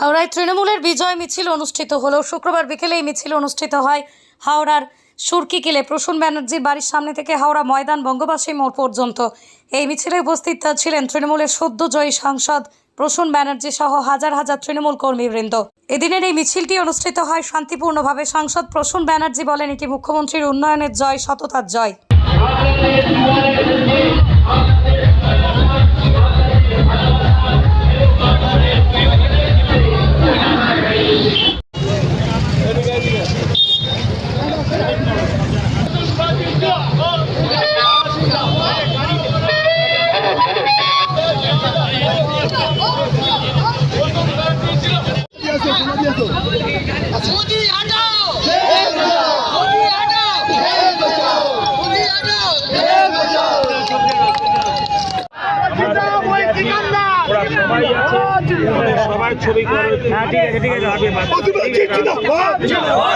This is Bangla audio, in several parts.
হাওড়ায় তৃণমূলের বিজয় মিছিল অনুষ্ঠিত হলো। শুক্রবার বিকেলে এই মিছিল অনুষ্ঠিত হয় হাওড়ার সুরকি সুরকিকেলে প্রসূন ব্যানার্জির বাড়ির সামনে থেকে হাওড়া ময়দান বঙ্গবাসী মোড় পর্যন্ত। এই মিছিলে উপস্থিত ছিলেন তৃণমূলের সদ্যজয়ী সাংসদ প্রসূন ব্যানার্জি সহ হাজার হাজার তৃণমূল কর্মীবৃন্দ। এদিনের এই মিছিলটি অনুষ্ঠিত হয় শান্তিপূর্ণভাবে। সাংসদ প্রসূন ব্যানার্জি বলেন, এটি মুখ্যমন্ত্রীর উন্নয়নের জয়, সততার জয়। ওরা সবাই আছে ওদের সবাই ছবি করে হ্যাঁ ঠিক আছে ঠিক আছে আপনি বাদ দিন। ঠিক আছে,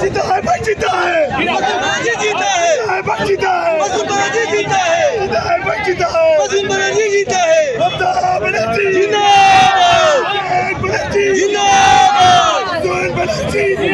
जीता है भाई जीता है बनर्जी जीता है है भाई जीता है वसुंध बनर्जी जीता है जीता है भाई जीता है वसुंध बनर्जी जीता है ममता बनर्जी जिंदाबाद जय बनर्जी जिंदाबाद जय बनर्जी जिंदाबाद टाइगर